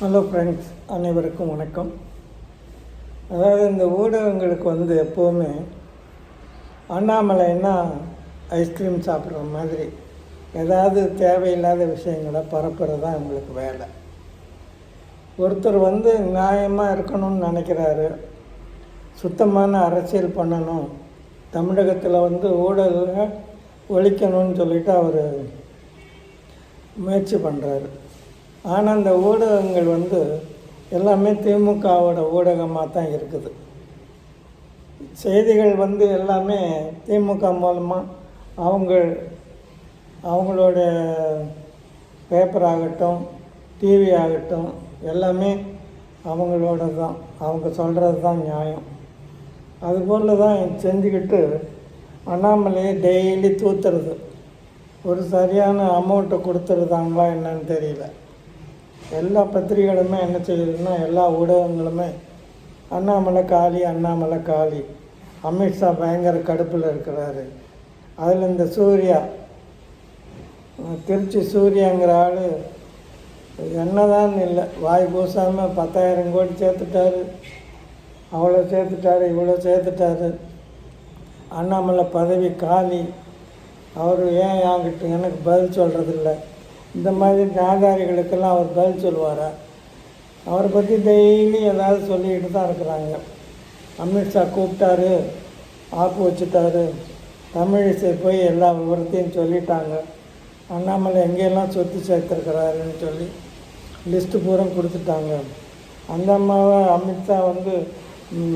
Hello friends அனைவருக்கும் வணக்கம். அதாவது இந்த ஊடகங்களுக்கு வந்து எப்போவுமே அண்ணாமலைன்னா ஐஸ்கிரீம் சாப்பிட்ற மாதிரி ஏதாவது தேவையில்லாத விஷயங்களை பரப்புறது தான் இவங்களுக்கு வேலை. ஒருத்தர் வந்து நியாயமாக இருக்கணும்னு நினைக்கிறாரு சுத்தமான அரசியல் பண்ணணும் தமிழகத்தில் வந்து ஊடகங்கள் ஒழிக்கணும்னு சொல்லிட்டு அவர் முயற்சி பண்ணுறாரு ஆனால் அந்த ஊடகங்கள் வந்து எல்லாமே திமுகவோட ஊடகமாக தான் இருக்குது. செய்திகள் வந்து எல்லாமே திமுக மூலமாக அவங்க அவங்களோட பேப்பர் ஆகட்டும் டிவி ஆகட்டும் எல்லாமே அவங்களோட தான் அவங்க சொல்கிறது தான் நியாயம். அதுபோல் தான் செஞ்சுக்கிட்டு அண்ணாமலையை டெய்லி தூத்துறது. ஒரு சரியான அமௌண்ட்டை கொடுத்துருதாங்களா என்னன்னு தெரியல. எல்லா பத்திரிகைகளுமே என்ன செய்யுதுன்னா எல்லா ஊடகங்களுமே அண்ணாமலை காளி அண்ணாமலை காளி. அமித்ஷா பயங்கர கடுப்பில் இருக்கிறாரு. அதில் இந்த சூர்யா திருச்சி சூர்யாங்கிற ஆள் என்னதான் இல்லை வாய் பூசாமல் பத்தாயிரம் கோடி சேர்த்துட்டாரு. அவ்வளோ சேர்த்துட்டாரு இவ்வளோ சேர்த்துட்டாரு. அண்ணாமலை பதவி காலி. அவர் ஏன் என்கிட்ட எனக்கு பதில் சொல்கிறதில்ல இந்த மாதிரி நாகாரிகளுக்கெல்லாம் அவர் பதில் சொல்லுவார்? அவரை பற்றி டெய்லி ஏதாவது சொல்லிக்கிட்டு தான் இருக்கிறாங்க. அமித்ஷா கூப்பிட்டாரு ஆப்பு வச்சுட்டாரு. தமிழிசை போய் எல்லா விவரத்தையும் சொல்லிட்டாங்க. அண்ணாமலை எங்கெல்லாம் சொத்து சேர்த்துருக்கிறாருன்னு சொல்லி லிஸ்ட்டு பூரா கொடுத்துட்டாங்க. அந்த அம்மாவை அமித்ஷா வந்து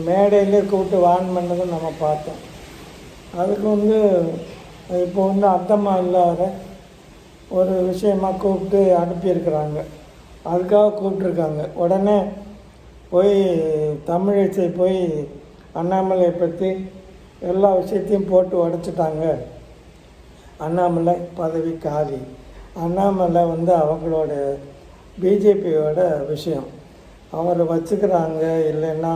மேடையிலே கூப்பிட்டு வான் பண்ணதும் நம்ம பார்த்தோம். அதுக்கு வந்து இப்போ வந்து அத்தம்மா இல்லாத ஒரு விஷயமாக கூப்பிட்டு அனுப்பியிருக்கிறாங்க. அதுக்காக கூப்பிட்ருக்காங்க உடனே போய் தமிழிசை போய் அண்ணாமலையை பற்றி எல்லா விஷயத்தையும் போட்டு உடச்சிட்டாங்க. அண்ணாமலை பதவி காலி. அண்ணாமலை வந்து அவங்களோட பிஜேபியோட விஷயம். அவரை வச்சுக்கிறாங்க இல்லைன்னா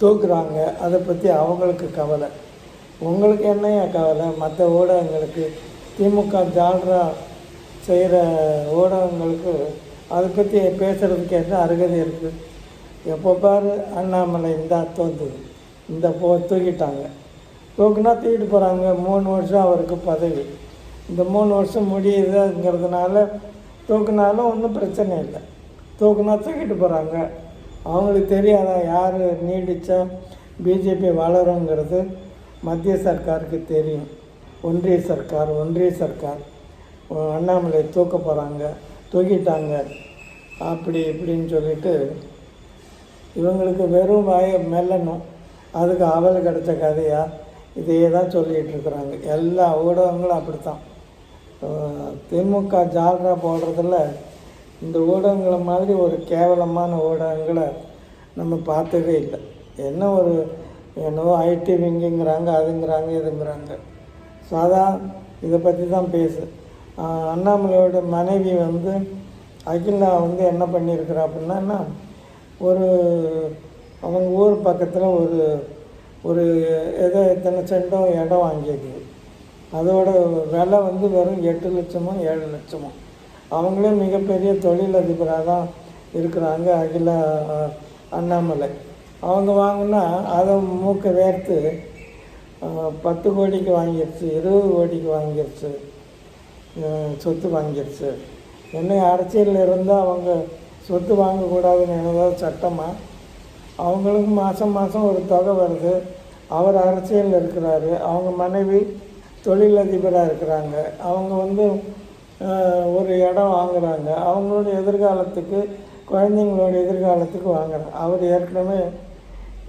தூக்குறாங்க. அதை பற்றி அவங்களுக்கு கவலை. உங்களுக்கு என்னையா கவலை? மற்ற ஊடகங்களுக்கு திமுக ஜால்ரா செய்கிற ஊடகங்களுக்கு அதை பற்றி பேசுகிறதுக்கு என்ன அருகதை இருக்குது எப்போ பாரு அண்ணாமலை இந்தா தோந்துது இந்த போ தூக்கிட்டாங்க. தூக்குனா தூக்கிட்டு போகிறாங்க மூணு வருஷம் அவருக்கு பதவி. இந்த மூணு வருஷம் முடியுதுங்கிறதுனால தூக்குனாலும் ஒன்றும் பிரச்சனை இல்லை. தூக்குனா தூக்கிட்டு போகிறாங்க அவங்களுக்கு தெரியாதா யார் நீடித்தா பிஜேபி வளருங்கிறது மத்திய சர்க்காருக்கு தெரியும். ஒன்றிய சர்க்கார் ஒன்றிய சர்க்கார். அண்ணாமலை தூக்க போகிறாங்க தூக்கிட்டாங்க. அப்படி இப்படின்னு சொல்லிட்டு இவங்களுக்கு வெறும் வாயை மெல்லணும். அதுக்கு அவல் கிடைச்ச கதையாக இதையே தான் சொல்லிகிட்டு இருக்கிறாங்க. எல்லா ஊடகங்களும் அப்படித்தான். திமுக ஜால்ரா போடுறதுல இந்த ஊடகங்களை மாதிரி ஒரு கேவலமான ஊடகங்களை நம்ம பார்த்ததே இல்லை. என்ன ஒரு என்னவோ ஐடி விங்குங்கிறாங்க அதுங்கிறாங்க இதுங்கிறாங்க. சாதா இதை பற்றி தான் பேசு. அண்ணாமலையோட மனைவி வந்து அகிலா வந்து என்ன பண்ணியிருக்கிறா அப்படின்னா ஒரு அவங்க ஊர் பக்கத்தில் ஒரு ஒரு ஏதோ எத்தனை சென்டோ இடம் வாங்கியிருக்குது அதோட விலை வந்து வெறும் எட்டு லட்சமோ ஏழு லட்சமோ. அவங்களே மிகப்பெரிய தொழிலதிபராக தான் இருக்கிறாங்க அகில அண்ணாமலை. அவங்க வாங்கினா அதை மூக்க வேர்த்து பத்து கோடிக்கு வாங்கிருச்சு இருபது கோடிக்கு வாங்கிருச்சு சொத்து வாங்கிருச்சு என்ன அரசியலில் இருந்தால் அவங்க சொத்து வாங்கக்கூடாதுன்னு ஏதாவது சட்டமாக அவங்களுக்கு மாதம் மாதம் ஒரு தொகை வருது. அவர் அரசியலில் இருக்கிறாரு. அவங்க மனைவி தொழிலதிபராக இருக்கிறாங்க. அவங்க வந்து ஒரு இடம் வாங்குறாங்க. அவங்களோட எதிர்காலத்துக்கு குழந்தைங்களோட எதிர்காலத்துக்கு வாங்குறாங்க. அவர் ஏற்கனவே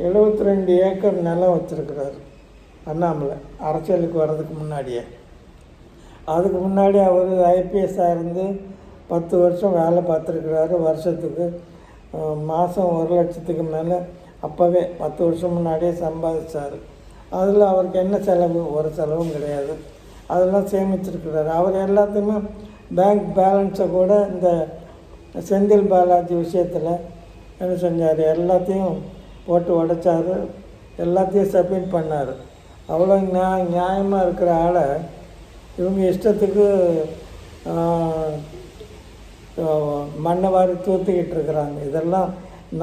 எழுபத்தி ரெண்டு ஏக்கர் நிலம் வச்சுருக்கிறாரு. அண்ணாமலை அரசியலுக்கு வர்றதுக்கு முன்னாடியே. அதுக்கு முன்னாடி அவர் ஐபிஎஸ்ஸாக இருந்து பத்து வருஷம் வேலை பார்த்துருக்குறாரு. வருஷத்துக்கு மாதம் ஒரு லட்சத்துக்கு மேலே அப்போவே பத்து வருஷம் முன்னாடியே சம்பாதிச்சார். அதில் அவருக்கு என்ன செலவு? ஒரு செலவும் கிடையாது. அதெல்லாம் சேமிச்சிருக்கிறாரு. அவர் எல்லாத்தையுமே பேங்க் பேலன்ஸை கூட இந்த செந்தில் பாலாஜி விஷயத்தில் என்ன செஞ்சார்? எல்லாத்தையும் போட்டு உடைச்சார். எல்லாத்தையும் சப்மிட் பண்ணார். அவ்வளோ நியா நியாயமாக இருக்கிற ஆளை இவங்க இஷ்டத்துக்கு மண்ணை வாரி தூத்திக்கிட்டு இருக்கிறாங்க. இதெல்லாம்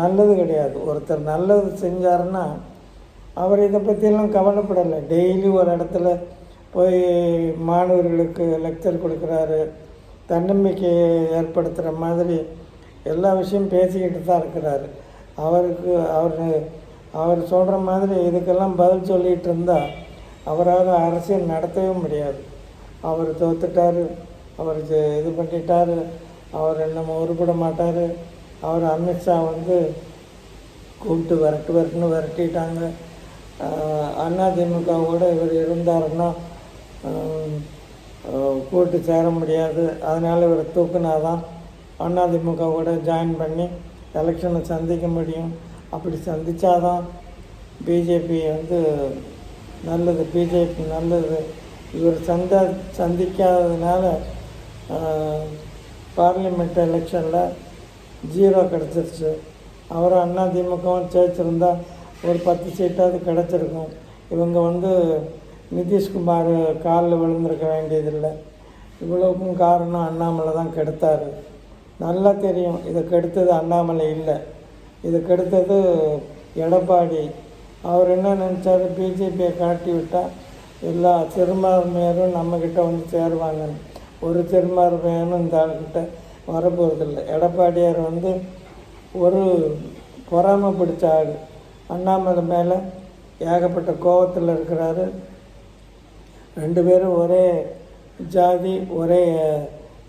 நல்லது கிடையாது. ஒருத்தர் நல்லது செஞ்சாருன்னா அவர் இதை பற்றியெல்லாம் கவலைப்படலை. டெய்லி ஒரு இடத்துல போய் மாணவர்களுக்கு லெக்சர் கொடுக்குறாரு. தன்னம்பிக்கையை ஏற்படுத்துகிற மாதிரி எல்லா விஷயம் பேசிக்கிட்டு தான் இருக்கிறாரு. அவருக்கு அவர் அவர் சொல்கிற மாதிரி இதுக்கெல்லாம் பதில் சொல்லிகிட்டு இருந்தால் அவரால் அரசியல் நடத்தவே முடியாது. அவர் தோத்துட்டார் அவர் ஜெ- இது பண்ணிட்டார் அவர் நம்ம உருப்பட மாட்டார். அவர் அமித்ஷா வந்து கூப்பிட்டு விரட்டு விரட்டுன்னு விரட்டிட்டாங்க. அதிமுகவோட இவர் இருந்தாருன்னா ஆஹ், கூட்டு சேர முடியாது. அதனால் இவரை தூக்குனாதான் அதிமுகவோட ஜாயின் பண்ணி எலெக்ஷனை சந்திக்க முடியும். அப்படி சந்திச்சாதான் பிஜேபி வந்து நல்லது பிஜேபி நல்லது. இவர் சந்த சந்திக்காததுனால பார்லிமெண்ட் எலெக்ஷனில் ஜீரோ கிடச்சிருச்சு. அவரும் அண்ணா திமுகவும் ஜெயிச்சிருந்தா ஒரு பத்து சீட்டாவது கிடச்சிருக்கும். இவங்க வந்து நிதிஷ்குமார் காலில் விழுந்திருக்க வேண்டியதில்லை. இவ்வளவுக்கும் காரணம் அண்ணாமலை தான் கெடுத்தார். நல்லா தெரியும் இதை கெடுத்தது அண்ணாமலை இல்லை. இதை எடப்பாடி. அவர் என்ன நினச்சாரு? பிஜேபியை காட்டி விட்டால் எல்லா திருமார்மையரும் நம்மக்கிட்ட வந்து சேருவாங்கன்னு ஒரு திருமார்மையரும் இந்த ஆள்கிட்ட வரப்போகிறதில்ல எடப்பாடியார் வந்து ஒரு பொறாமை பிடிச்ச ஆள். அண்ணாமலை மேலே ஏகப்பட்ட கோபத்தில் இருக்கிறாரு. ரெண்டு பேரும் ஒரே ஜாதி ஒரே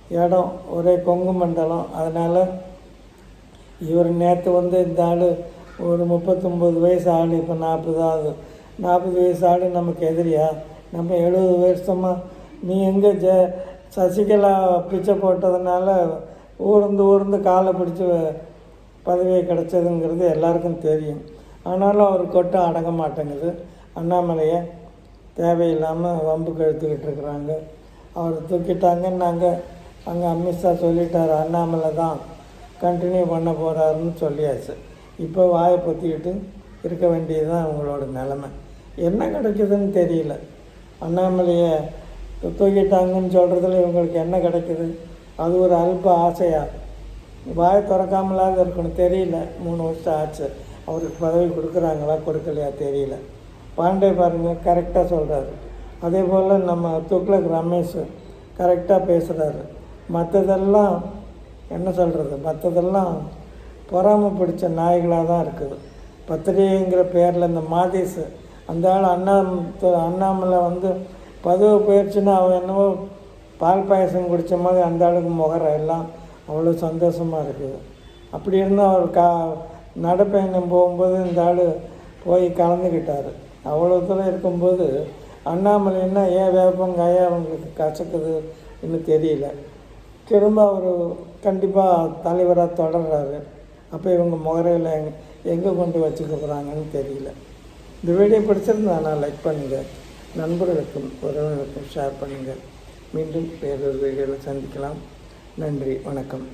இடம் ஒரே கொங்கு மண்டலம். அதனால் இவர் நேற்று வந்து இந்த ஆள் ஒரு முப்பத்தொம்பது வயசு ஆள் இப்போ நாற்பது ஆகுது. நாற்பது வயசு ஆள் நமக்கு எதிரியா? நம்ம எழுபது வருஷமாக நீ எங்கே ஜ சசிகலா பிச்சை போட்டதுனால ஊர்ந்து ஊர்ந்து காலை பிடிச்சி பதவி கிடச்சதுங்கிறது எல்லாருக்கும் தெரியும். ஆனாலும் அவர் கொட்டம் அடங்க மாட்டேங்குது. அண்ணாமலையை தேவையில்லாமல் வம்புக்கு கழுத்துக்கிட்டு இருக்கிறாங்க. அவர் நாங்கள் அங்கே அமித்ஷா சொல்லிட்டார் அண்ணாமலை தான் கண்டினியூ பண்ண போகிறாருன்னு சொல்லியாச்சு. இப்போ வாயை பொத்திக்கிட்டு இருக்க வேண்டியது தான் அவங்களோட நிலமை. என்ன கிடைக்குதுன்னு தெரியல. அண்ணாமலையை தூக்கிட்டாங்கன்னு சொல்கிறதுல இவங்களுக்கு என்ன கிடைக்குது? அது ஒரு அல்ப ஆசையாக வாயை திறக்காமலாவது இருக்கணும். தெரியல. மூணு வருஷம் ஆச்சு. அவருக்கு பதவி கொடுக்குறாங்களா கொடுக்கலையா தெரியல. பாண்டே பாருங்கள் கரெக்டாக சொல்கிறாரு அதே போல் நம்ம துக்ளக் ரமேஷ் கரெக்டாக பேசுகிறாரு மற்றதெல்லாம் என்ன சொல்கிறது மற்றதெல்லாம் பொறாமை பிடிச்ச நாய்களாக தான் இருக்குது. பத்திரிகைங்கிற பேரில் இந்த மாதேஸ் அந்த ஆள் அண்ணா அண்ணாமலை வந்து பதவி போயிடுச்சுன்னா அவன் என்னவோ பால் பாயசம் குடித்த மாதிரி அந்த ஆளுக்கு முகர எல்லாம் அவ்வளோ சந்தோஷமாக இருக்குது. அப்படி இருந்தும் அவர் கா நடைப்பயணம் போகும்போது இந்த ஆள் போய் கலந்துக்கிட்டார். அவ்வளோ தூரம் இருக்கும்போது அண்ணாமலைன்னா ஏன் வேப்பங்காயா அவங்களுக்கு கசக்குது? இன்னும் தெரியல. திரும்ப அவர் கண்டிப்பாக தலைவராக தொடர்றாரு. அப்போ இவங்க முகரையில் எங் எங்கே கொண்டு வச்சுக்க போகிறாங்கன்னு தெரியல. இந்த வீடியோ பிடிச்சிருந்தா நான் லைக் பண்ணுங்கள் நண்பர்களுக்கும் உறவினர்களுக்கும் ஷேர் பண்ணுங்கள் மீண்டும் வேறொரு வீடியோவில் சந்திக்கலாம். நன்றி வணக்கம்.